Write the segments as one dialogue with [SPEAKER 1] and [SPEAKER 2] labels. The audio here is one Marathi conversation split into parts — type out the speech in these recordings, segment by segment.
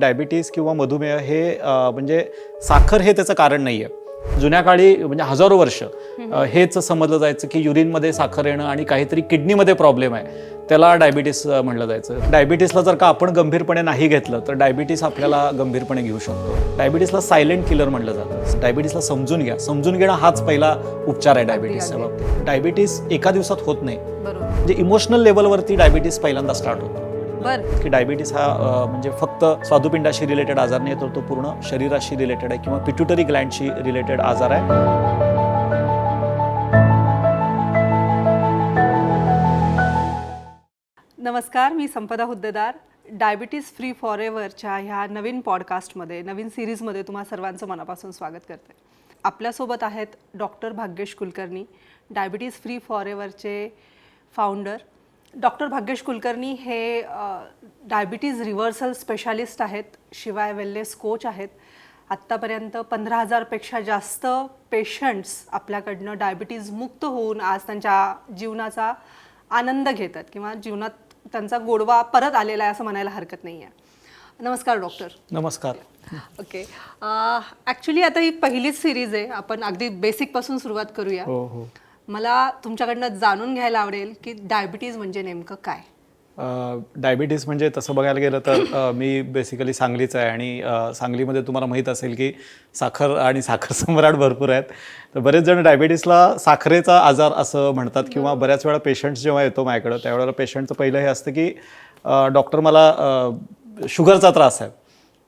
[SPEAKER 1] डायबिटीस किंवा मधुमेह हे म्हणजे साखर हे त्याचं कारण नाही आहे जुन्या काळी म्हणजे हजारो वर्ष हेच समजलं जायचं की युरिनमध्ये साखर येणं आणि काहीतरी किडनीमध्ये प्रॉब्लेम आहे त्याला डायबिटीस म्हणलं जायचं. डायबिटीसला जर का आपण गंभीरपणे नाही घेतलं तर डायबिटीस आपल्याला गंभीरपणे घेऊ शकतो. डायबिटीसला सायलेंट किलर म्हटलं जातं. डायबिटीसला समजून घ्या. समजून घेणं हाच पहिला उपचार आहे डायबिटीसच्या. बाबतीत डायबिटीस एका दिवसात होत नाही. म्हणजे इमोशनल लेवलवरती डायबिटीस पहिल्यांदा स्टार्ट होतो.
[SPEAKER 2] बर.
[SPEAKER 1] की डायबिटीस हा म्हणजे फक्त स्वादुपिंडाशी रिलेटेड आजार नाही तर तो पूर्ण शरीराशी रिलेटेड आहे किंवा पिट्युटरी ग्लँडशी रिलेटेड आजार आहे.
[SPEAKER 2] नमस्कार मी Sampada Huddedar. Diabetes free for एव्हरच्या ह्या नवीन पॉडकास्टमध्ये नवीन सिरीजमध्ये तुम्हा सर्वांचं मनापासून स्वागत करते. आपल्यासोबत आहेत doctor Bhagyesh Kulkarni diabetes free for एव्हरचे founder doctor Bhagyesh Kulkarni हे डायबिटीज रिव्हर्सल स्पेशालिस्ट आहेत शिवाय वेलनेस कोच आहेत. आत्तापर्यंत पंधरा हजारपेक्षा जास्त पेशंट्स आपल्याकडनं डायबिटीज मुक्त होऊन आज त्यांच्या जीवनाचा आनंद घेतात किंवा जीवनात त्यांचा गोडवा परत आलेला आहे असं म्हणायला हरकत नाही आहे. नमस्कार डॉक्टर
[SPEAKER 1] नमस्कार.
[SPEAKER 2] ओके ॲक्च्युली आता ही पहिलीच सिरीज आहे. आपण अगदी बेसिकपासून सुरुवात करूया.
[SPEAKER 1] हो हो.
[SPEAKER 2] मला तुमच्याकडनं जाणून घ्यायला आवडेल की डायबिटीज म्हणजे नेमकं काय?
[SPEAKER 1] डायबिटीस म्हणजे तसं बघायला गेलं तर मी बेसिकली सांगलीच आहे आणि सांगलीमध्ये तुम्हाला माहीत असेल की साखर आणि साखर सम्राट भरपूर आहेत. तर बरेच जण डायबिटीसला साखरेचा आजार असं म्हणतात किंवा बऱ्याच वेळा पेशंट्स जेव्हा येतो माझ्याकडं त्यावेळेला पेशंटचं पहिलं हे असतं की डॉक्टर मला शुगरचा त्रास आहे.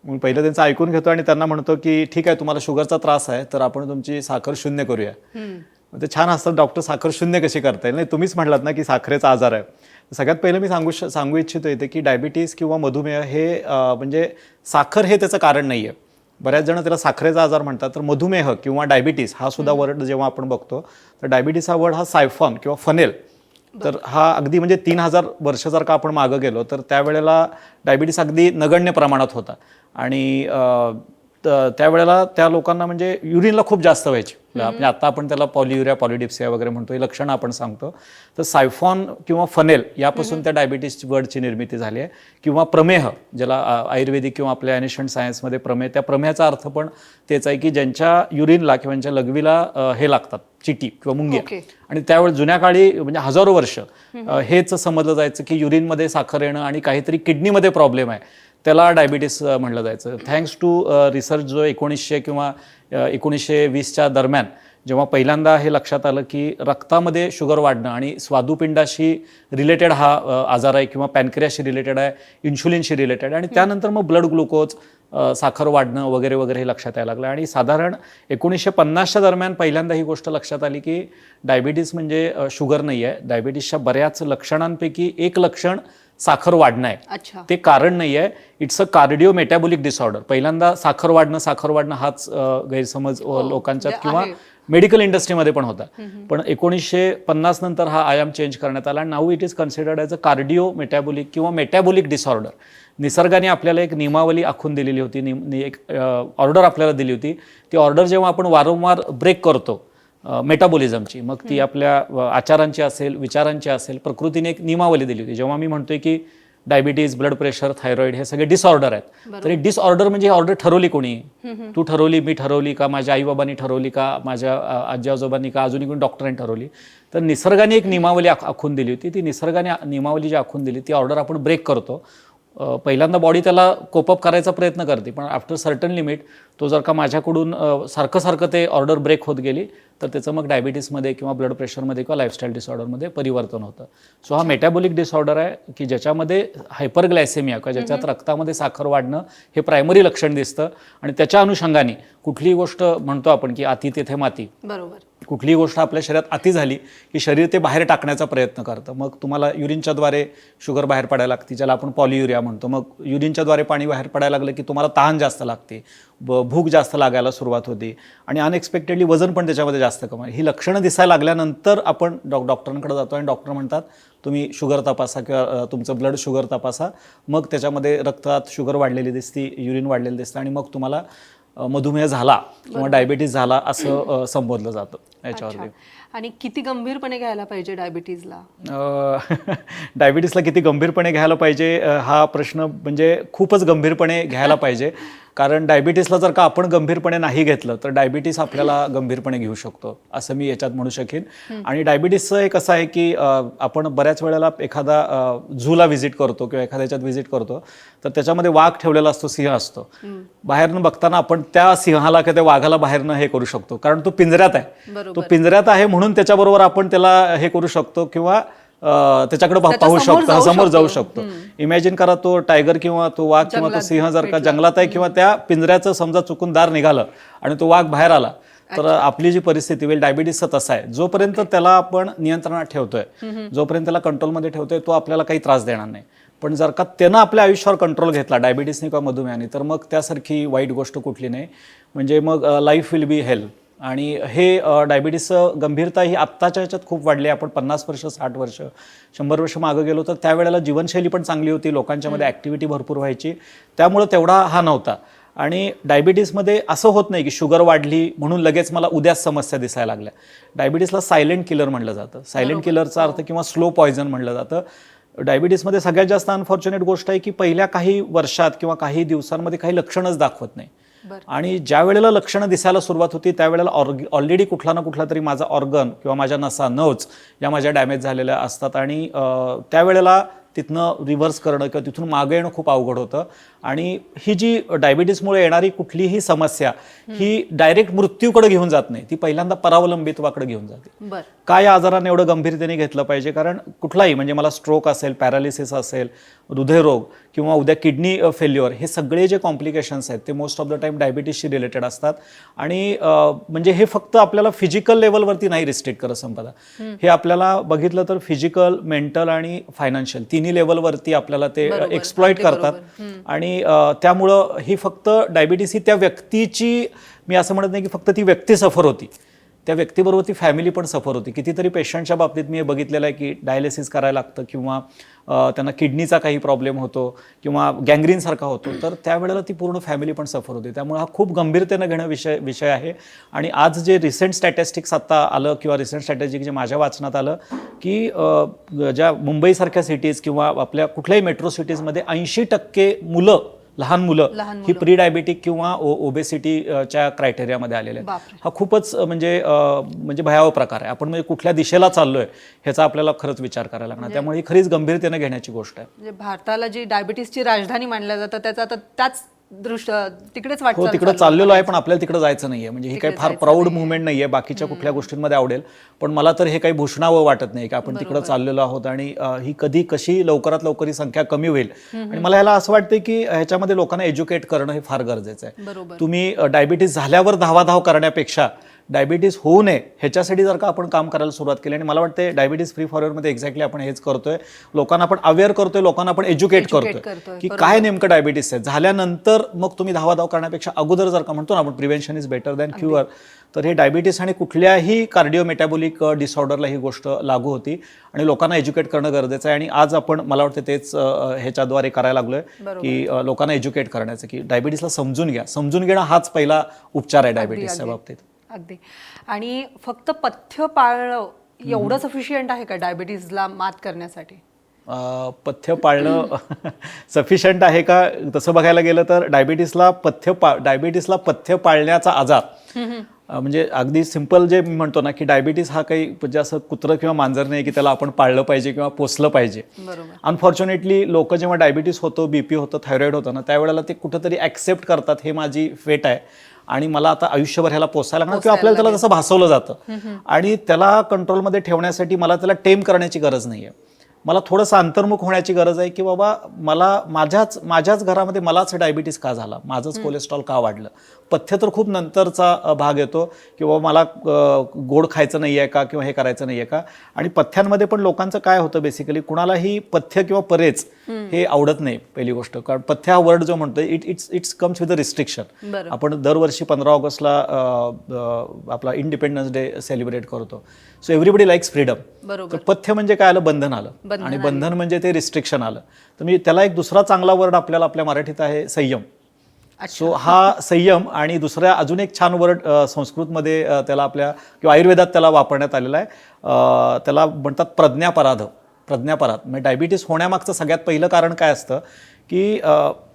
[SPEAKER 1] मग पहिलं त्यांचं ऐकून घेतो आणि त्यांना म्हणतो की ठीक आहे तुम्हाला शुगरचा त्रास आहे तर आपण तुमची साखर शून्य करूया. ते छान असतं डॉक्टर साखर शून्य कशी करता येईल? नाही तुम्हीच म्हटलात ना की साखरेचा आजार आहे. सगळ्यात पहिलं मी सांगू श सांगू इच्छितो इथे की डायबिटीस किंवा मधुमेह हे म्हणजे साखर हे त्याचं कारण नाही आहे बऱ्याच जण त्याला साखरेचा आजार म्हणतात. तर मधुमेह किंवा डायबिटीस हा सुद्धा वर्ड जेव्हा आपण बघतो तर डायबिटीस हा वर्ड हा सायफॉन किंवा फनेल. तर हा अगदी म्हणजे तीन हजार वर्ष जर का आपण मागं गेलो तर त्यावेळेला डायबिटीस अगदी नगण्य प्रमाणात होता. आणि त्यावेळेला त्या लोकांना म्हणजे युरिनला खूप जास्त व्हायची. म्हणजे आता आपण त्याला पॉलियुरिया पॉलिडिप्सिया वगैरे म्हणतो ही लक्षणं आपण सांगतो. तर सायफॉन किंवा फनेल यापासून त्या डायबिटीस वर्डची निर्मिती झाली आहे. किंवा प्रमेह ज्याला आयुर्वेदिक किंवा आपल्या ॲनिशंट सायन्समध्ये प्रमेह त्या प्रमेहाचा अर्थ पण तेच आहे की ज्यांच्या युरिनला किंवा ज्यांच्या लघवीला हे लागतात चिटी किंवा मुंग्या. आणि त्यावेळेस जुन्या काळी म्हणजे हजारो वर्ष हेच समजलं जायचं की युरिनमध्ये साखर येणं आणि काहीतरी किडनीमध्ये प्रॉब्लेम आहे. त्याला डायबिटीस म्हणलं जायचं. थँक्स टू रिसर्च जो एकोणीसशे किंवा एकोणीसशे वीसच्या दरम्यान जेव्हा पहिल्यांदा हे लक्षात आलं की रक्तामध्ये शुगर वाढणं आणि स्वादुपिंडाशी रिलेटेड हा आजार आहे किंवा पॅनक्रियाशी रिलेटेड आहे इन्शुलिनशी रिलेटेड आणि त्यानंतर मग ब्लड ग्लुकोज साखर वाढणं वगैरे वगैरे हे लक्षात यायला लागलं. आणि साधारण एकोणीसशे पन्नासच्या दरम्यान पहिल्यांदा ही गोष्ट लक्षात आली की डायबिटीस म्हणजे शुगर नाही आहे डायबिटीसच्या बऱ्याच लक्षणांपैकी एक लक्षण साखर वाढणं आहे. ते कारण नाही आहे. It's a cardio metabolic disorder पहिल्यांदा साखर वाढणं साखर वाढणं हाच गैरसमज अ, लोकांच्यात
[SPEAKER 2] म्हणजे
[SPEAKER 1] किंवा. मेडिकल इंडस्ट्रीमध्ये पण होता. पण एकोणीसशे पन्नास नंतर हा आयाम चेंज करण्यात आला. Now it is considered as a cardio metabolic किंवा मेटॅबोलिक डिसऑर्डर निसर्गाने आपल्याला एक नियमावली आखून दिलेली होती. निम एक ऑर्डर आपल्याला दिली होती. ती ऑर्डर जेव्हा आपण वारंवार ब्रेक करतो मेटाबॉलिझमची मग ती आपल्या आचारांची असेल विचारांची असेल प्रकृतीने एक नियमावली दिली होती. जेव्हा मी म्हणतोय की डायबिटीज ब्लड प्रेशर थायरॉइड हे सगळे डिसऑर्डर आहेत. तर डिसऑर्डर म्हणजे ऑर्डर ठरवली कोणी? तू ठरवली मी ठरवली का? माझ्या आईबाबांनी ठरवली का? माझ्या आजी आजोबांनी का? अजूनही कोणी डॉक्टरांनी ठरवली. तर निसर्गाने एक नियमावली आख- आखून दिली होती. ती निसर्गाने नियमावली जी आखून दिली ती ऑर्डर आपण ब्रेक करतो. पहिल्यांदा बॉडी त्याला कोपअप करायचा प्रयत्न करते पण आफ्टर सर्टन लिमिट तो जर का माझ्याकडून सारखं सारखं ते ऑर्डर ब्रेक होत गेली तर त्याचं मग डायबिटीसमध्ये किंवा ब्लड प्रेशरमध्ये किंवा लाईफस्टाईल डिसऑर्डरमध्ये परिवर्तन होतं. सो हा मेटॅबॉलिक डिसऑर्डर आहे की ज्याच्यामध्ये हायपरग्लायसेमिया किंवा ज्याच्यात रक्तामध्ये साखर वाढणं हे प्रायमरी लक्षण दिसतं. आणि त्याच्या अनुषंगाने कुठलीही गोष्ट म्हणतो आपण की अति तेथे माती.
[SPEAKER 2] बरोबर.
[SPEAKER 1] कुठलीही गोष्ट आपल्या शरीरात अति झाली की शरीर ते बाहेर टाकण्याचा प्रयत्न करतं. मग तुम्हाला युरिनच्याद्वारे शुगर बाहेर पडायला लागते ज्याला आपण पॉलियुरिया म्हणतो. मग युरिनच्याद्वारे पाणी बाहेर पडायला लागलं की तुम्हाला तहान जास्त लागते ब भूक जास्त लागायला सुरुवात होते आणि अनएक्सपेक्टेडली वजन पण त्याच्यामध्ये जास्त कमी ही लक्षणं दिसायला लागल्यानंतर आपण डॉ डॉक्टरांकडे जातो आणि डॉक्टर म्हणतात तुम्ही शुगर तपासा किंवा तुमचं ब्लड शुगर तपासा. मग त्याच्यामध्ये रक्तात शुगर वाढलेली दिसते युरिन वाढलेली दिसतं आणि मग तुम्हाला मधुमेह झाला किंवा डायबिटीस झाला असं संबोधलं जातं याच्यावरती.
[SPEAKER 2] आणि किती गंभीरपणे घ्यायला पाहिजे डायबिटीजला
[SPEAKER 1] डायबिटीसला किती गंभीरपणे घ्यायला पाहिजे हा प्रश्न म्हणजे खूपच गंभीरपणे घ्यायला पाहिजे. कारण डायबिटीसला जर का आपण गंभीरपणे नाही घेतलं तर डायबिटीस आपल्याला गंभीरपणे घेऊ शकतो असं मी याच्यात म्हणू शकेन. आणि डायबिटीसचं एक असं आहे की आपण बऱ्याच वेळेला एखादा झूला व्हिजिट करतो किंवा एखाद्या याच्यात व्हिजिट करतो तर त्याच्यामध्ये वाघ ठेवलेला असतो सिंह असतो. बाहेरनं बघताना आपण त्या सिंहाला किंवा त्या वाघाला बाहेरनं हे करू शकतो कारण तो पिंजऱ्यात आहे. तो पिंजऱ्यात आहे म्हणून त्याच्याबरोबर आपण त्याला हे करू शकतो किंवा त्याच्याकडे पाहू शकतो. समोर जाऊ
[SPEAKER 2] शकतो.
[SPEAKER 1] इमॅजिन करा तो टायगर किंवा तो वाघ किंवा तो सिंह जर का. जंगलात आहे किंवा त्या पिंजऱ्याचं समजा चुकून दार निघालं आणि तो वाघ बाहेर आला तर आपली जी परिस्थिती होईल डायबिटीसचं तसं आहे. जोपर्यंत त्याला आपण नियंत्रणात ठेवतोय जोपर्यंत त्याला कंट्रोलमध्ये ठेवतोय तो आपल्याला काही त्रास देणार नाही. पण जर का त्यानं आपल्या आयुष्यावर कंट्रोल घेतला डायबिटीसने किंवा मधुमेहाने तर मग त्यासारखी वाईट गोष्ट कुठली नाही. म्हणजे मग लाईफ विल बी हेल्थ आणि हे डायबिटीसचं गंभीरता ही आत्ताच्या ह्याच्यात खूप वाढली. आपण पन्नास वर्ष साठ वर्ष शंभर वर्ष मागं गेलो तर त्यावेळेला जीवनशैली पण चांगली होती. लोकांच्यामध्ये ॲक्टिव्हिटी भरपूर व्हायची. त्यामुळं तेवढा हा नव्हता. आणि डायबिटीसमध्ये असं होत नाही की शुगर वाढली म्हणून लगेच मला उद्याच समस्या दिसायला लागल्या. डायबिटीसला सायलेंट किलर म्हणलं जातं. सायलेंट किलरचा अर्थ किंवा स्लो पॉयझन म्हणलं जातं. डायबिटीसमध्ये सगळ्यात जास्त अनफॉर्च्युनेट गोष्ट आहे की पहिल्या काही वर्षात किंवा काही दिवसांमध्ये काही लक्षणच दाखवत नाही. आणि ज्या वेळेला लक्षणं दिसायला सुरुवात होती त्यावेळेला ऑर्ग ऑलरेडी कुठला ना कुठला तरी माझा ऑर्गन किंवा माझ्या नसा नच या माझ्या डॅमेज झालेल्या असतात. आणि त्यावेळेला तिथनं रिव्हर्स करणं किंवा तिथून मागं येणं खूप अवघड होतं. आणि ही जी डायबिटीसमुळे येणारी कुठलीही समस्या ही डायरेक्ट मृत्यूकडे घेऊन जात नाही. ती पहिल्यांदा परावलंबित्वाकडे घेऊन जाते.
[SPEAKER 2] बर.
[SPEAKER 1] काय या आजाराने एवढं गंभीरतेने घेतलं पाहिजे? कारण कुठलाही म्हणजे मला स्ट्रोक असेल पॅरालिसिस असेल हृदयरोग किंवा उद्या किडनी फेल्युअर हे सगळे जे कॉम्प्लिकेशन्स आहेत ते मोस्ट ऑफ द टाइम डायबिटीसशी रिलेटेड असतात. आणि म्हणजे हे फक्त आपल्याला फिजिकल लेवलवरती नाही रिस्ट्रिक्ट करत संपदा. हे आपल्याला बघितलं तर फिजिकल मेंटल आणि फायनान्शियल तिन्ही लेवलवरती आपल्याला ते एक्सप्लॉइट करतात.
[SPEAKER 2] बरोबर.
[SPEAKER 1] आणि त्यामुळं ही फक्त डायबिटीस ही त्या व्यक्तीची मी असं म्हणत नाही की फक्त ती व्यक्ती सफर होती. त्या व्यक्तीबरोबर ती फॅमिली पण सफर होती. कितीतरी पेशंटच्या बाबतीत मी हे बघितलेलं आहे की डायलिसिस करायला लागतं किंवा त्यांना किडनीचा काही प्रॉब्लेम होतो किंवा गँग्रीनसारखा होतो तर त्यावेळेला ती पूर्ण फॅमिली पण सफर होते. त्यामुळे हा खूप गंभीरतेनं घेणं विषय विषय आहे. आणि आज जे रिसेंट स्टॅटिस्टिक्स आत्ता आलं किंवा रिसेंट स्टॅटिस्टिक जे माझ्या वाचनात आलं की ज्या मुंबईसारख्या सिटीज किंवा आपल्या कुठल्याही मेट्रो सिटीजमध्ये ऐंशी टक्के मुलं लहान मुलं ही प्री डायबिटिक किंवा ओबेसिटीच्या क्रायटेरियामध्ये आलेले आहेत. हा खूपच म्हणजे म्हणजे भयावह प्रकार आहे. आपण म्हणजे कुठल्या दिशेला चाललोय ह्याचा आपल्याला खरंच विचार करायला लागणार. त्यामुळे ही खरीच गंभीरतेने घेण्याची गोष्ट आहे.
[SPEAKER 2] म्हणजे भारताला जी डायबिटीसची राजधानी मानलं जातं त्याचा आता त्याच दृष्ट तिकडेच
[SPEAKER 1] हो
[SPEAKER 2] वाटचाल
[SPEAKER 1] तिकडे
[SPEAKER 2] चालू
[SPEAKER 1] चाललेलो आहे पण आपल्याला तिकडे जायचं नाहीये. म्हणजे ही काही फार प्राऊड मुवमेंट नाहीये. बाकीच्या कुठल्या गोष्टींमध्ये आवडेल. पण मला तर हे काही भूषणावं वाटत नाही की आपण तिकडे चाललेलो आहोत आणि ही कधी कशी लवकरात लवकर ही संख्या कमी होईल. आणि मला ह्याला असं वाटतं की ह्याच्यामध्ये लोकांना एज्युकेट करणं हे फार गरजेचं आहे. तुम्ही डायबिटीस झाल्यावर धावाधाव करण्यापेक्षा डायबिटीस होऊ नये ह्याच्यासाठी जर का आपण काम करायला सुरुवात केली आणि मला वाटते डायबिटीस फ्री फॉरवर्डमध्ये एक्झॅक्टली आपण हेच करतोय. लोकांना आपण अवेअर करतोय लोकांना आपण एज्युकेट करतोय. की काय नेमकं डायबिटीस आहे? झाल्यानंतर मग तुम्ही धावाधाव करण्यापेक्षा अगोदर जर का म्हणतो ना आपण prevention is better than cure तर हे डायबिटीस आणि कुठल्याही कार्डिओ मेटॅबॉलिक डिसऑर्डरला ही गोष्ट लागू होती. आणि लोकांना एज्युकेट करणं गरजेचं आहे. आणि आज आपण मला वाटतं तेच ह्याच्याद्वारे करायला लागलोय की लोकांना एज्युकेट करण्याचं की डायबिटीसला समजून घ्या. समजून घेणं हाच पहिला उपचार आहे डायबिटीसच्या बाबतीत.
[SPEAKER 2] अगदी. आणि फक्त पथ्य पाळणं एवढं सफिशियंट आहे का डायबिटीजला मात करण्यासाठी?
[SPEAKER 1] अ, पथ्य पाळणं सफिशियंट आहे का? तसं बघायला गेलं तर डायबिटीसला पथ्य पा डायबिटीसला पथ्य पाळण्याचा आजार. म्हणजे अगदी सिंपल जे मी म्हणतो ना की डायबिटीस हा काही म्हणजे असं कुत्रं किंवा मांजर नाही की त्याला आपण पाळलं पाहिजे किंवा पोसलं पाहिजे. अनफॉर्च्युनेटली लोक जेव्हा डायबिटीस होतो बीपी होतं थायरॉइड होतं ना त्यावेळेला ते कुठंतरी ॲक्सेप्ट करतात हे माझी फेट आहे. आणि मला आता आयुष्यभर ह्याला पोसायला लागणार किंवा आपल्याला त्याला जसं भासवलं जातं. आणि त्याला कंट्रोलमध्ये ठेवण्यासाठी मला त्याला टेम करण्याची गरज नाही आहे मला थोडंसं अंतर्मुख होण्याची गरज आहे की बाबा मला माझ्याच माझ्याच घरामध्ये मलाच डायबिटीस का झाला? माझंच कोलेस्ट्रॉल का वाढलं? पथ्य तर खूप नंतरचा भाग येतो की बाबा मला गोड खायचं नाही आहे का किंवा हे करायचं नाही आहे का? आणि पथ्यांमध्ये पण लोकांचं काय होतं बेसिकली कुणालाही पथ्य किंवा परेच हे आवडत नाही पहिली गोष्ट. कारण पथ्य हा वर्ड जो म्हणतो it it's it's comes with a restriction आपण दरवर्षी पंधरा ऑगस्टला आपला इंडिपेंडन्स डे सेलिब्रेट करतो. सो एव्हरीबडी लाईक्स फ्रीडम
[SPEAKER 2] बरोबर.
[SPEAKER 1] तर पथ्य म्हणजे काय आलं? बंधन आलं. आणि बंधन म्हणजे ते रिस्ट्रिक्शन आलं. तर मी त्याला एक दुसरा चांगला वर्ड आपल्याला आपल्या मराठीत आहे संयम. सो हा संयम आणि दुसऱ्या अजून एक छान वर्ड संस्कृतमध्ये त्याला आपल्या किंवा आयुर्वेदात त्याला वापरण्यात आलेला आहे. त्याला म्हणतात प्रज्ञापराध. प्रज्ञापराध. म्हणजे डायबिटीस होण्यामागचं सगळ्यात पहिलं कारण काय असतं? की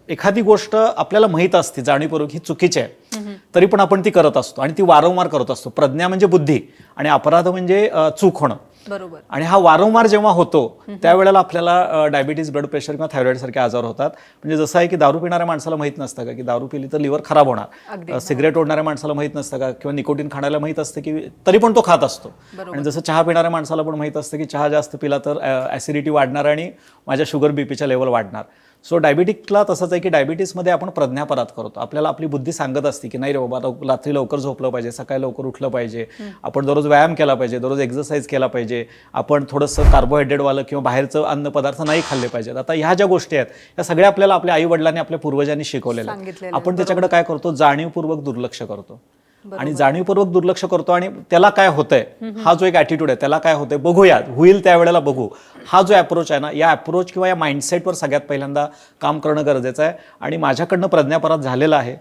[SPEAKER 1] एखादी गोष्ट आपल्याला माहीत असते जाणीवपूर्वक ही चुकीची आहे तरी पण आपण ती करत असतो आणि ती वारंवार करत असतो. प्रज्ञा म्हणजे बुद्धी आणि अपराध म्हणजे चूक होणं.
[SPEAKER 2] बरोबर.
[SPEAKER 1] आणि हा वारंवार जेव्हा होतो त्यावेळेला आपल्याला डायबिटीज ब्लड प्रेशर किंवा थायरॉइड सारखे आजार होतात. म्हणजे जसं आहे की दारू पिणाऱ्या माणसाला माहीत नसतं का की दारू पिली तर लिव्हर खराब होणार. सिगरेट ओढणाऱ्या माणसाला माहीत नसतं का किंवा निकोटीन खाण्याला माहीत असतं की तरी पण तो खात असतो. आणि जसं चहा पिणाऱ्या माणसाला पण माहीत असतं की चहा जास्त पिला तर ॲसिडिटी वाढणार आणि माझ्या शुगर बीपीच्या लेवल वाढणार. सो डायबिटिकला तसंच आहे की डायबिटीसमध्ये आपण प्रज्ञापराध करतो. आपल्याला आपली बुद्धी सांगत असते की नाही रे बाबा रात्री लवकर झोपलं पाहिजे सकाळी लवकर उठलं पाहिजे. आपण दररोज व्यायाम केला पाहिजे दररोज एक्सरसाइज केला पाहिजे. आपण थोडंसं कार्बोहायड्रेटवालं किंवा बाहेरचं अन्नपदार्थ नाही खाल्ले पाहिजेत. आता ह्या ज्या गोष्टी आहेत या सगळ्या आपल्याला आपल्या आई वडिलांनी आपल्या पूर्वजांनी शिकवलेल्या आपण त्याच्याकडे काय करतो? जाणीवपूर्वक दुर्लक्ष करतो. आणि जाणीवपूर्वक दुर्लक्ष करतो आणि त्याला काय होतंय? हा जो एक ॲटिट्यूड आहे त्याला काय होतंय? बघूया होईल त्यावेळेला बघू. हा जो अप्रोच आहे ना या अप्रोच किंवा या माइंडसेटवर सगळ्यात पहिल्यांदा काम करणं गरजेचं आहे. आणि माझ्याकडनं प्रज्ञापराध झालेला आहे.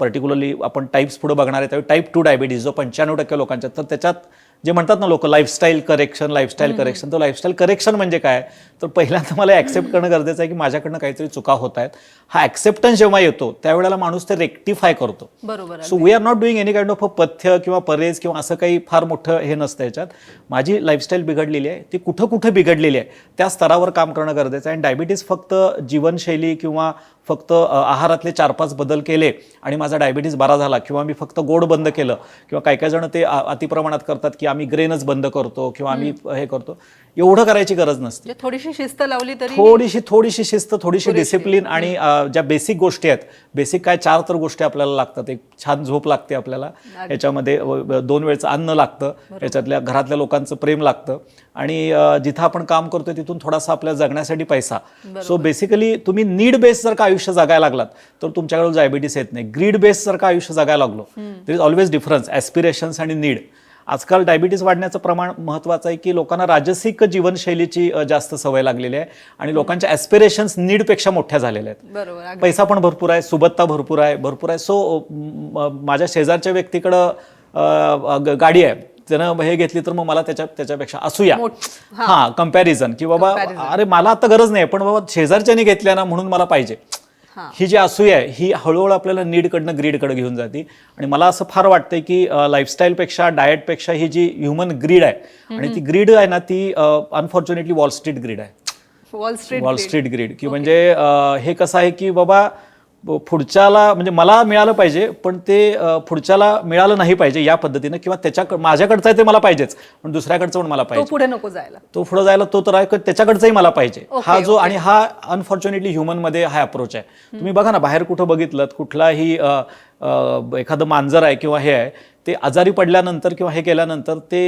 [SPEAKER 1] पर्टिक्युलरली आपण टाईप्स पुढे बघणार आहे त्यावेळी टाईप टू डायबिटीज जो पंच्याण्णव टक्के लोकांच्या तर त्याच्यात जे म्हणतात ना लोक लाईफस्टाईल करेक्शन लाईफस्टाईल करेक्शन तर लाईफस्टाईल करेक्शन म्हणजे काय? तर पहिल्यांदा मला ॲक्सेप्ट करणं गरजेचं आहे की माझ्याकडनं काहीतरी चुका होत आहेत. हा ॲक्सेप्टन्स जेव्हा येतो त्यावेळेला माणूस ते रेक्टिफाय करतो.
[SPEAKER 2] बरोबर.
[SPEAKER 1] So we are not doing any kind of a पथ्य किंवा परेज किंवा असं काही फार मोठं हे नसतं याच्यात. माझी लाईफस्टाईल बिघडलेली आहे ती कुठं कुठं बिघडलेली आहे त्या स्तरावर काम करणं गरजेचं आहे. आणि डायबिटीस फक्त जीवनशैली किंवा फक्त आहारातले चार पाच बदल केले आणि माझा डायबिटीस बरा झाला किंवा मी फक्त गोड बंद केलं किंवा काही काही जण ते अतिप्रमाणात करतात की आम्ही ग्रेनच बंद करतो किंवा आम्ही हे करतो. एवढं करायची गरज नसते.
[SPEAKER 2] म्हणजे थोडीशी शिस्त लावली तरी
[SPEAKER 1] थोडीशी थोडीशी शिस्त थोडीशी डिसिप्लिन आणि ज्या बेसिक गोष्टी आहेत बेसिक काय चार तर गोष्टी आपल्याला लागतात. एक छान झोप लागते आपल्याला. याच्यामध्ये दोन वेळचं अन्न लागतं. याच्यातल्या घरातल्या लोकांचं प्रेम लागतं. आणि जिथं आपण काम करतोय तिथून थोडासा आपल्या जगण्यासाठी पैसा. सो बेसिकली तुम्ही नीड बेस जर का आयुष्य जगायला लागलात तर तुमच्याकडे डायबिटीस येत नाही. ग्रीड बेस जर का आयुष्य जगायला लागलो. There is always difference aspirations आणि नीड आजकाल डायबिटीस वाढण्याचं प्रमाण महत्त्वाचं आहे की लोकांना राजसिक जीवनशैलीची जास्त सवय लागलेली आहे आणि लोकांच्या ॲस्पिरेशन्स नीडपेक्षा मोठ्या झालेल्या आहेत. पैसा पण भरपूर आहे सुबत्ता भरपूर आहे भरपूर आहे. सो माझ्या शेजारच्या व्यक्तीकडं गाडी आहे. त्यानं हे घेतली तर मग मला त्याच्या त्याच्यापेक्षा असूया. हा. कंपॅरिझन की बाबा अरे मला आता गरज नाही पण बाबा शेजारच्याने घेतल्या ना म्हणून मला पाहिजे.
[SPEAKER 2] हा.
[SPEAKER 1] जी असूया आहे ही हळूहळू आपल्याला नीडकडनं ग्रीडकडे घेऊन जाते. आणि मला असं फार वाटतंय की लाईफस्टाईलपेक्षा डाएटपेक्षा ही जी ह्युमन ग्रीड आहे आणि ती ग्रीड आहे ना ती अनफॉर्च्युनेटली वॉल स्ट्रीट ग्रीड आहे.
[SPEAKER 2] वॉल स्ट्रीट
[SPEAKER 1] ग्रीड की म्हणजे हे कसं आहे की बाबा पुढच्याला म्हणजे मला मिळालं पाहिजे पण ते पुढच्याला मिळालं नाही पाहिजे या पद्धतीनं किंवा त्याच्या माझ्याकडचं आहे ते मला पाहिजेच पण दुसऱ्याकडचं पण मला
[SPEAKER 2] तो
[SPEAKER 1] पाहिजे.
[SPEAKER 2] पुढे नको जायला.
[SPEAKER 1] तो पुढे जायला तो तर आहे त्याच्याकडचंही मला पाहिजे. हा जो आणि हा अनफॉर्च्युनेटली ह्युमनमध्ये हा अप्रोच आहे. तुम्ही बघा ना बाहेर कुठं बघितलं कुठलाही एखादं मांजर आहे किंवा हे आहे ते आजारी पडल्यानंतर किंवा हे केल्यानंतर ते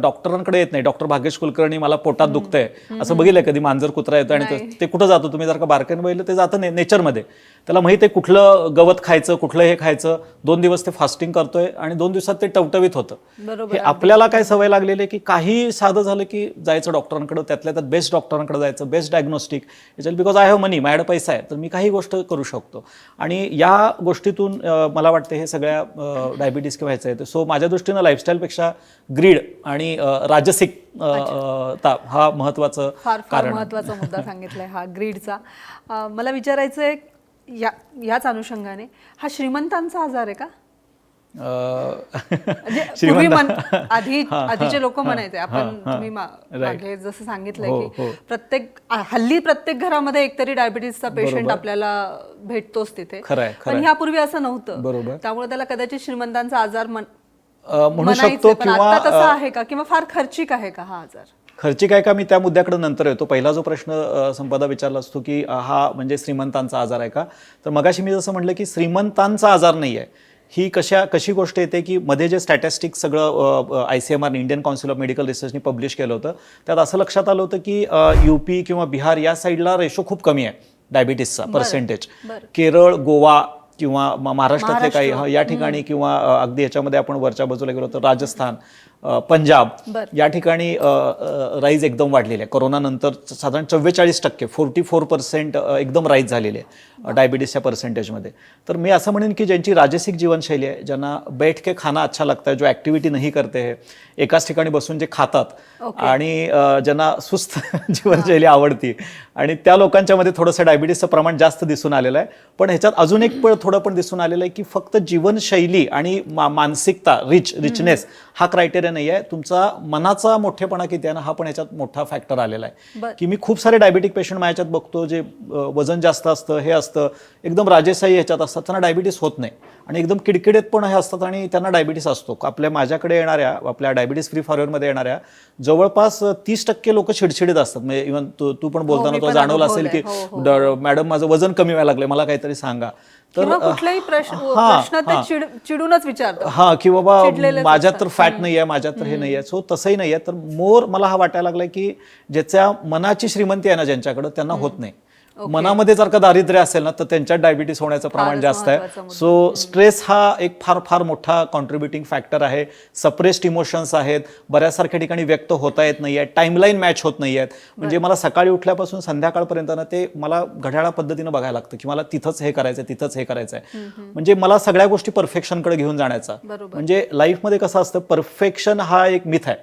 [SPEAKER 1] डॉक्टरांकडे येत नाही. डॉक्टर भाग्येश कुलकर्णी मला पोटात दुखतंय. असं बघितलंय कधी मांजर कुत्रा येतं आणि ते- कुठं जातो? तुम्ही जर का बारकाईने बघितलं ते जातं ने नेचरमध्ये. त्याला माहीत आहे कुठलं गवत खायचं कुठलं हे खायचं. दोन दिवस ते फास्टिंग करतोय आणि दोन दिवसात ते टवटवीत होतं. हे आपल्याला काय सवय लागलेली आहे की काही साधं झालं की जायचं डॉक्टरांकडे त्यातल्या त्यात बेस्ट डॉक्टरांकडे जायचं बेस्ट डायग्नोस्टिक. याच्यात बिकॉज आय हॅव मनी माझ्याकडे पैसा आहे तर मी काही गोष्ट करू शकतो. आणि या गोष्टीतून मला वाटतं हे सगळ्या डायबिटीस किंवा ह्याचं येतं सो माझ्या दृष्टीनं लाईफस्टाईलपेक्षा ग्रीड आणि राजसिक अं, अं, ता हा महत्वाचं
[SPEAKER 2] फार फार. महत्त्वाचा मुद्दा सांगितलाय हा ग्रीडचा मला विचारायचं आहे या याच अनुषंगाने. हा श्रीमंतांचा आजार आहे का? आधी आधीचे लोक म्हणायचे आपण तुम्ही मागे जसं सांगितलंय
[SPEAKER 1] हो,
[SPEAKER 2] की
[SPEAKER 1] हो.
[SPEAKER 2] प्रत्येक हल्ली प्रत्येक घरामध्ये एकतरी डायबिटीसचा पेशंट आपल्याला भेटतोच तिथे. पण. ह्यापूर्वी असं नव्हतं.
[SPEAKER 1] बरोबर.
[SPEAKER 2] त्यामुळे त्याला कदाचित श्रीमंतांचा आजार म्हण-
[SPEAKER 1] शकतो किंवा
[SPEAKER 2] तसं आहे का? किंवा फार खर्चिक आहे का हा आजार?
[SPEAKER 1] खर्चिक आहे का? मी त्या मुद्द्याकडे नंतर येतो. पहिला जो प्रश्न संपदा विचारला असतो की हा म्हणजे श्रीमंतांचा आजार आहे का? तर मगाशी मी जसं म्हटलं की श्रीमंतांचा आजार नाही आहे ही कशा कशी गोष्ट येते की मध्ये जे स्टॅटिस्टिक्स सगळं I C M R Indian Council of Medical रिसर्चनी publish केलं होतं त्यात असं लक्षात आलं होतं की यू पी किंवा बिहार या साईडला रेशो खूप कमी आहे डायबिटीसचा पर्सेंटेज. केरळ गोवा किंवा महाराष्ट्रातले काही या ठिकाणी किंवा अगदी याच्यामध्ये आपण वरच्या बाजूला गेलो तर राजस्थान पंजाब. या ठिकाणी राईज एकदम वाढलेली. आहे कोरोनानंतर साधारण चव्वेचाळीस टक्के फोर्टी फोर पर्सेंट एकदम राईज झालेली आहे डायबिटीसच्या पर्सेंटेजमध्ये तर मी असं म्हणेन की ज्यांची राजसिक जीवनशैली आहे ज्यांना बैठ के खाना अच्छा लगता है जो ॲक्टिव्हिटी नाही करते है एकाच ठिकाणी बसून जे खातात आणि ज्यांना सुस्त जीवनशैली आवडती. आणि त्या लोकांच्या मध्ये थोडंसं डायबिटीसचं प्रमाण जास्त दिसून आलेलं आहे. पण ह्याच्यात अजून एक थोडं पण दिसून आलेलं आहे की फक्त जीवनशैली आणि मानसिकता रिच रिचनेस हा क्रायटेरिया नाही आहे तुमचा मनाचा मोठेपणा किती आहे ना हा पण ह्याच्यात मोठा फॅक्टर आलेला. आहे. की मी खूप सारे डायबिटिक पेशंट माझ्यात बघतो जे वजन जास्त असतं हे असतं. एकदम राजेशाही ह्याच्यात असतात. त्यांना डायबिटीस होत नाही. आणि एकदम किडकिडेत पण हे असतात आणि त्यांना डायबिटीस असतो. आपल्या माझ्याकडे येणाऱ्या आपल्या डायबिटीस फ्री फॉरवर्डमध्ये येणाऱ्या जवळपास तीस टक्के लोक चिडचिडीत असतात. म्हणजे इव्हन तू तू पण बोलताना
[SPEAKER 2] मी
[SPEAKER 1] तुला जाणवलं असेल की.
[SPEAKER 2] हो,
[SPEAKER 1] "डॉ- मॅडम माझं वजन कमी व्हायला लागलंय. मला काहीतरी सांगा. अ,
[SPEAKER 2] कुठलाही प्रश्न प्रश्न ते. चिड चिडूनच विचारतात.
[SPEAKER 1] हा की बाबा माझ्यात तर. फॅट नाही आहे माझ्यात तर हे नाही आहे सो तसंही नाही आहे तर मोर मला हा वाटायला लागलाय की ज्याच्या मनाची श्रीमंती आहे ना ज्यांच्याकडे त्यांना होत नाही. मनामध्ये जर का दारिद्र्य असेल ना तर त्यांच्यात डायबिटीस होण्याचं प्रमाण जास्त आहे. सो स्ट्रेस हा एक फार फार मोठा कॉन्ट्रीब्युटिंग फॅक्टर आहे. सप्रेस्ड इमोशन्स आहेत. बऱ्याचसारख्या ठिकाणी व्यक्त होता येत नाही आहे टाईमलाईन मॅच होत नाही आहेत म्हणजे मला सकाळी उठल्यापासून संध्याकाळपर्यंत ना ते मला घड्याळा पद्धतीनं बघायला लागतं की मला तिथंच हे करायचं तिथंच हे करायचं आहे म्हणजे मला सगळ्या गोष्टी परफेक्शनकडे घेऊन जाण्याचा. म्हणजे लाईफमध्ये कसं असतं परफेक्शन हा एक मिथ आहे.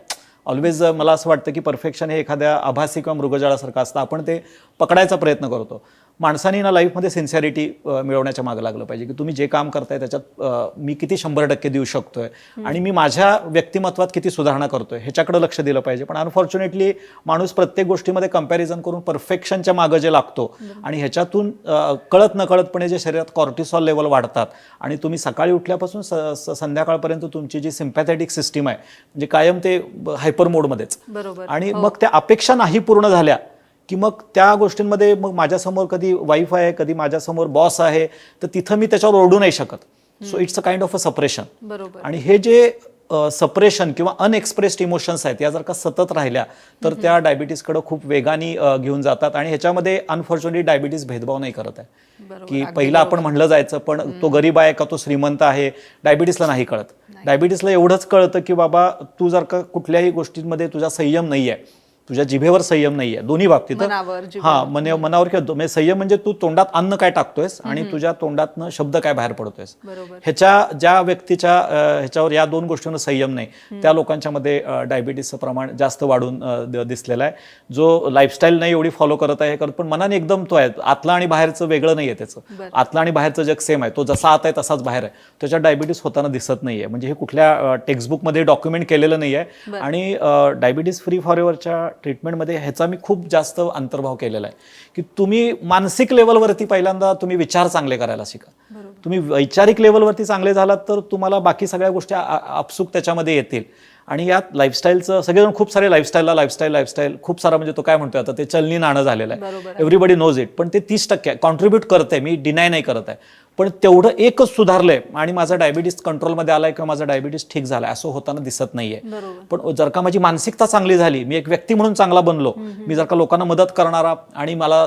[SPEAKER 1] ऑलवेज मला असं वाटतं की परफेक्शन हे एखाद्या आभासी किंवा मृगजाळासारखं असतं. आपण ते पकडायचा प्रयत्न करतो. माणसाने ना लाईफमध्ये सिन्सिअरिटी मिळवण्याच्या मागे लागलं पाहिजे की तुम्ही जे काम करताय त्याच्यात मी किती शंभर टक्के देऊ शकतोय आणि मी माझ्या व्यक्तिमत्वात किती सुधारणा करतोय ह्याच्याकडे लक्ष दिलं पाहिजे. पण अनफॉर्च्युनेटली माणूस प्रत्येक गोष्टीमध्ये कंपॅरिझन करून परफेक्शनच्या मागे जे लागतो आणि ह्याच्यातून कळत नकळतपणे जे शरीरात कॉर्टिसॉल लेवल वाढतात आणि तुम्ही सकाळी उठल्यापासून संध्याकाळपर्यंत तुमची जी सिम्पॅथेटिक सिस्टीम आहे म्हणजे कायम ते हायपर मोडमध्येच
[SPEAKER 2] बरोबर.
[SPEAKER 1] आणि मग त्या अपेक्षा नाही पूर्ण झाल्या की मग त्या गोष्टींमध्ये मग माझ्यासमोर कधी वाईफ आहे कधी माझ्यासमोर बॉस आहे तर तिथं मी त्याच्यावर ओरडू नाही शकत. So it's a kind of a suppression
[SPEAKER 2] बरोबर.
[SPEAKER 1] आणि हे जे सपरेशन किंवा अनएक्सप्रेस्ड इमोशन्स आहेत या जर का सतत राहिल्या तर त्या डायबिटीसकडे खूप वेगाने घेऊन जातात आणि ह्याच्यामध्ये अनफॉर्च्युनेटली डायबिटीस भेदभाव नाही करत आहे. की पहिलं आपण म्हणलं जायचं पण तो गरीब आहे का तो श्रीमंत आहे डायबिटीसला नाही कळत. डायबिटीसला एवढंच कळतं की बाबा तू जर का कुठल्याही गोष्टींमध्ये तुझा संयम नाही आहे तुझ्या जिभेवर संयम नाही आहे दोन्ही बाबतीत. हा मने मनावर किंवा म्हणजे संयम म्हणजे तू तोंडात अन्न काय टाकतोयस आणि तुझ्या तोंडातनं शब्द काय बाहेर पडतोयस. ह्याच्या ज्या व्यक्तीच्या ह्याच्यावर या दोन गोष्टींवर संयम नाही. त्या लोकांच्या मध्ये डायबिटीसचं प्रमाण जास्त वाढून दिसलेलं आहे. जो लाईफस्टाईल नाही एवढी फॉलो करत आहे हे करत पण मनाने एकदम तो आहे. आतलं आणि बाहेरचं वेगळं नाही आहे त्याचं. आतलं आणि बाहेरचं जग सेम आहे. तो जसा आत आहे तसाच बाहेर आहे. त्याच्यात डायबिटीस होताना दिसत नाहीये. म्हणजे हे कुठल्या टेक्स्टबुकमध्ये डॉक्युमेंट केलेलं नाही आहे आणि डायबिटीस फ्री फॉर एव्हरच्या ट्रीटमेंटमध्ये ह्याचा मी खूप जास्त अंतर्भाव केलेला आहे. की तुम्ही मानसिक लेवलवरती पहिल्यांदा तुम्ही विचार चांगले करायला शिका. तुम्ही वैचारिक लेवलवरती चांगले झालात तर तुम्हाला बाकी सगळ्या गोष्टी आपसूक त्याच्यामध्ये येतील. आणि यात लाईफस्टाईलचं सगळेजण खूप सारे लाईफस्टाईलला लाईफस्टाईल लाईफस्टाईल खूप सारा म्हणजे तो काय म्हणतोय आता ते चलनी नाणं झालेलं आहे. एव्हरीबडी नोज इट पण ते तीस टक्के कॉन्ट्रीब्यूट करते मी डिनाय नाही करत आहे. पण तेवढं एकच सुधारलंय. आणि माझा डायबिटीस कंट्रोलमध्ये आलाय किंवा माझा डायबिटीस ठीक झालाय असं होताना दिसत नाहीये. पण जर का माझी मानसिकता चांगली झाली मी एक व्यक्ती म्हणून चांगला बनलो मी जर का लोकांना मदत करणारा आणि मला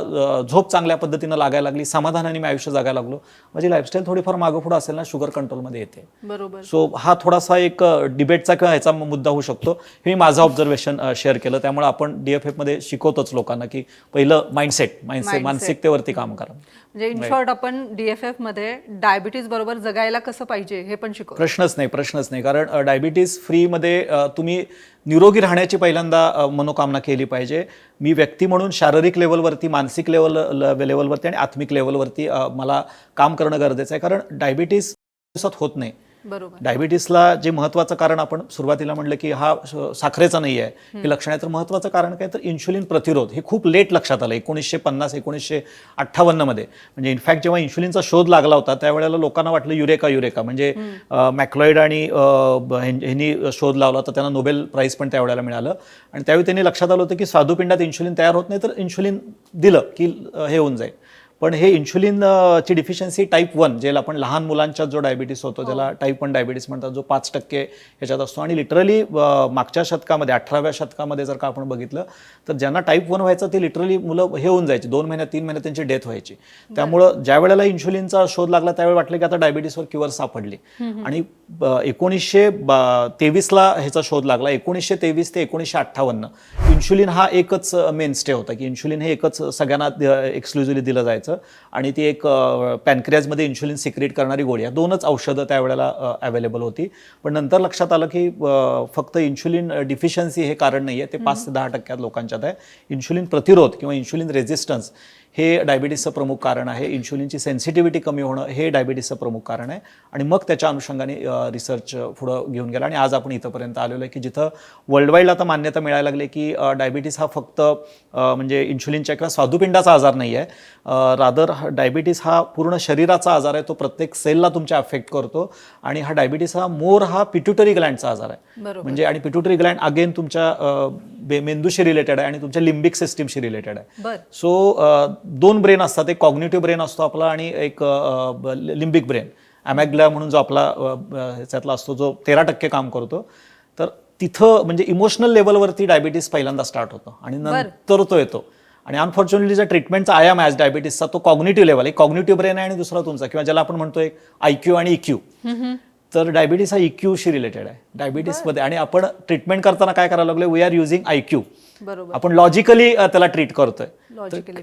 [SPEAKER 1] झोप चांगल्या पद्धतीनं लागायला लागली समाधानाने मी आयुष्य जगायला लागलो माझी लाईफस्टाईल थोडीफार मागं पुढं असेल ना शुगर कंट्रोलमध्ये येते.
[SPEAKER 2] बरोबर.
[SPEAKER 1] सो हा थोडासा एक डिबेटचा किंवा ह्याचा मुद्दा होऊ शकतो. हे मी माझं ऑब्झर्वेशन शेअर केलं. त्यामुळे आपण डीएफएफमध्ये शिकवतोच लोकांना की पहिलं माइंडसेट माइंडसेट. मानसिकतेवरती काम करा.
[SPEAKER 2] म्हणजे इन शॉर्ट आपण डीएफएफ मध्ये डायबिटीज बरोबर जगायला कसं पाहिजे हे पण शिकव.
[SPEAKER 1] प्रश्नच नाही प्रश्नच नाही. कारण डायबिटीस फ्रीमध्ये मध्ये तुम्ही निरोगी राहण्याची पहिल्यांदा मनोकामना केली पाहिजे. मी व्यक्ती म्हणून शारीरिक लेवलवरती मानसिक लेवल लेवलवरती आणि आत्मिक लेवलवरती मला काम करणं गरजेचं आहे. कारण डायबिटीस दिवसात होत नाही.
[SPEAKER 2] बरोबर.
[SPEAKER 1] डायबिटीसला जे महत्वाचं कारण आपण सुरुवातीला म्हणलं की हा साखरेचा नाही आहे हे लक्षण आहे तर महत्वाचं कारण काय? तर इन्शुलिन प्रतिरोध. हे खूप लेट लक्षात आलं. एकोणीसशे पन्नास एकोणीसशे अठ्ठावन्नमध्ये. म्हणजे इनफॅक्ट जेव्हा इन्शुलिनचा शोध लागला होता त्यावेळेला लोकांना वाटलं युरेका युरेका. म्हणजे मॅक्लॉइड आणि ह्यांनी शोध लावला तर त्यांना नोबेल प्राईज पण त्यावेळेला मिळालं. आणि त्यावेळी त्यांनी लक्षात आलं होतं की स्वादुपिंडात इन्शुलिन तयार होत नाही तर इन्शुलिन दिलं की हे होऊन जाईल. पण हे इन्शुलिन ची डिफिशियन्सी टाईप वन ज्याला आपण लहान मुलांच्या जो डायबिटीस होतो ज्याला टाईप वन डायबिटीस म्हणतात जो पाच टक्के ह्याच्यात असतो. आणि लिटरली मागच्या शतकामध्ये अठराव्या शतकामध्ये जर का आपण बघितलं तर ज्यांना टाईप वन व्हायचं ते लिटरली मुलं हे होऊन जायची. दोन महिन्यात तीन महिन्यात त्यांची डेथ व्हायची. त्यामुळं ज्या वेळेला इन्शुलिनचा शोध लागला त्यावेळी वाटलं की आता डायबिटीसवर क्युअर सापडली. आणि एकोणीसशे तेवीसला ह्याचा शोध लागला. एकोणीसशे तेवीस ते एकोणीसशे अठ्ठावन्न. इन्शुलिन हा एकच मेन स्टे होता की इन्शुलिन हे एकच सगळ्यांना एक्सक्लुझिव्हली दिलं जायचं. yaptı. आणि ती एक पॅनक्रियाजमध्ये इन्शुलिन सिक्रेट करणारी गोळी. या दोनच औषधं त्यावेळेला अवेलेबल होती. पण नंतर लक्षात आलं की फक्त इन्शुलिन डिफिशियन्सी हे कारण नाही आहे ते पाच ते दहा टक्क्यात लोकांच्यात आहे. इन्शुलिन प्रतिरोध किंवा इन्शुलिन रेझिस्टन्स हे डायबिटीसचं प्रमुख कारण आहे. इन्शुलिनची सेन्सिटिव्हिटी कमी होणं हे डायबिटीसचं प्रमुख कारण आहे. आणि मग त्याच्या अनुषंगाने रिसर्च पुढं घेऊन गेला. आणि आज आपण इथंपर्यंत आलेलो आहे की जिथं वर्ल्ड वाईड आता मान्यता मिळायला लागली की डायबिटीस हा फक्त म्हणजे इन्शुलिनच्या किंवा स्वादुपिंडाचा आजार नाही आहे रादर डायबिटीस हा पूर्ण शरीराचा आजार आहे तो प्रत्येक सेलला तुमच्या अफेक्ट करतो आणि हा डायबिटीस हा मोर हा पिट्युटरी ग्लँडचा आजार आहे. म्हणजे आणि पिट्युटरी ग्लँड अगेन तुमच्या मेंदूशी रिलेटेड आहे आणि तुमच्या लिंबिक सिस्टीमशी रिलेटेड आहे. सो दोन ब्रेन असतात एक कॉग्नेटिव्ह ब्रेन असतो आपला आणि एक लिंबिक ब्रेन ॲमॅग्ला म्हणून जो आपला ह्याच्यातला असतो जो तेरा टक्के काम करतो. तर तिथं म्हणजे इमोशनल लेवलवरती डायबिटीस पहिल्यांदा स्टार्ट होतो आणि नंतर तो येतो. आणि अनफॉर्च्युनेटली ज्या ट्रीटमेंटचा आयाम आहे डायबिटीसचा तो कॉग्नेटिव्ह लेवल एक कॉग्नेटिव्ह ब्रेन आहे आणि दुसरा तुमचा किंवा ज्याला आपण म्हणतो एक आयक्यू आणि इक्यू तर डायबिटीस हा इक्यूशी रिलेटेड आहे. डायबिटीसमध्ये आणि आपण ट्रीटमेंट करताना काय करायला लागलो वी आर युझिंग आयक्यू
[SPEAKER 2] बरोबर.
[SPEAKER 1] आपण लॉजिकली त्याला ट्रीट करतोय.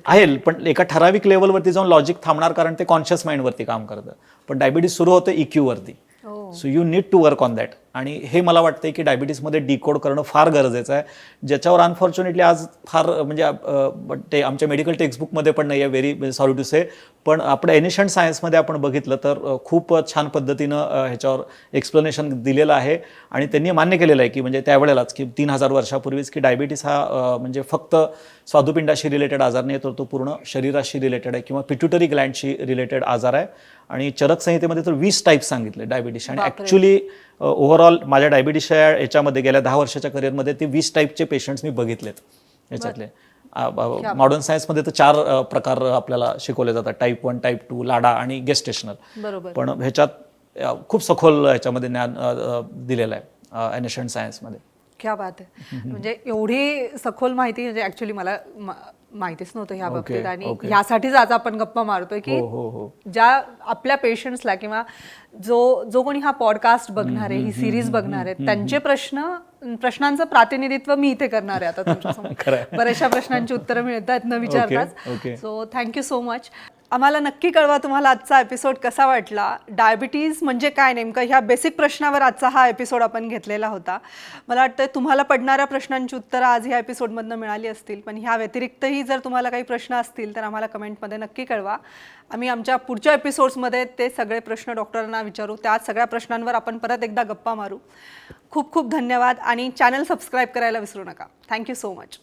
[SPEAKER 1] आहे पण एका ठराविक लेवलवरती जाऊन लॉजिक थांबणार कारण ते कॉन्शियस माइंडवरती काम करतं. पण डायबिटीस सुरू होतं इक्यू वरती.
[SPEAKER 2] हो.
[SPEAKER 1] So you need to work on that आणि हे मला वाटतंय की डायबिटीसमध्ये डिकोड करणं फार गरजेचं आहे. ज्याच्यावर अनफॉर्च्युनेटली आज फार म्हणजे ते आमच्या मेडिकल टेक्स्टबुकमध्ये पण नाही आहे व्हेरी सॉरी टू से पण आपलं एनिशंट सायन्समध्ये आपण बघितलं तर खूप छान पद्धतीनं ह्याच्यावर एक्सप्लेनेशन दिलेलं आहे. आणि त्यांनी मान्य केलेलं आहे की म्हणजे त्यावेळेलाच की तीन हजार वर्षापूर्वीच की डायबिटीस हा म्हणजे फक्त स्वादुपिंडाशी रिलेटेड आजार नाही तर तो पूर्ण शरीराशी रिलेटेड आहे किंवा पिट्युटरी ग्लँडशी रिलेटेड आजार आहे. आणि चरक संहितेमध्ये तर वीस टाईप सांगितले डायबिटीस. आणि ॲक्च्युली ओव्हरऑल माझ्या डायबिटीसच्या याच्यामध्ये गेल्या दहा वर्षाच्या करिअरमध्ये ते वीस टाईपचे पेशंट्स मी बघितलेत. याच्यातले. मॉडर्न सायन्समध्ये तर चार प्रकार आपल्याला शिकवले जातात. Type one type two LADA आणि गेस्टेशनल
[SPEAKER 2] बरोबर.
[SPEAKER 1] पण ह्याच्यात खूप सखोल ह्याच्यामध्ये ज्ञान दिलेलं आहे एनिशंट सायन्समध्ये
[SPEAKER 2] क्या बात आहे. म्हणजे एवढी सखोल माहिती म्हणजे ऍक्च्युली मला माहितीच नव्हतं ह्या बाबतीत आणि. ह्यासाठीच आज आपण गप्पा मारतोय की
[SPEAKER 1] हो हो हो
[SPEAKER 2] ज्या आपल्या पेशंट्सला किंवा जो जो कोणी हा पॉडकास्ट बघणार आहे ही सिरीज बघणार आहे त्यांचे प्रश्न प्रश्नांचं प्रातिनिधित्व मी इथे करणार आहे आता तुमच्यासमोर. बऱ्याचशा प्रश्नांची उत्तरं मिळतात न विचारताच. So thank you so much आम्हाला नक्की कळवा तुम्हाला आजचा एपिसोड कसा वाटला. डायबिटीज म्हणजे काय नेमकं? ह्या बेसिक प्रश्नावर आजचा हा एपिसोड आपण घेतलेला होता. मला वाटतं तुम्हाला पडणाऱ्या प्रश्नांची उत्तरं आज ह्या एपिसोडमधनं मिळाली असतील. पण ह्या व्यतिरिक्तही जर तुम्हाला काही प्रश्न असतील तर आम्हाला कमेंटमध्ये नक्की कळवा. आम्ही आमच्या पुढच्या एपिसोड्समध्ये ते सगळे प्रश्न डॉक्टरांना विचारू. त्या सगळ्या प्रश्नांवर आपण परत एकदा गप्पा मारू. खूप खूप धन्यवाद आणि चॅनल सबस्क्राईब करायला विसरू नका. Thank you so much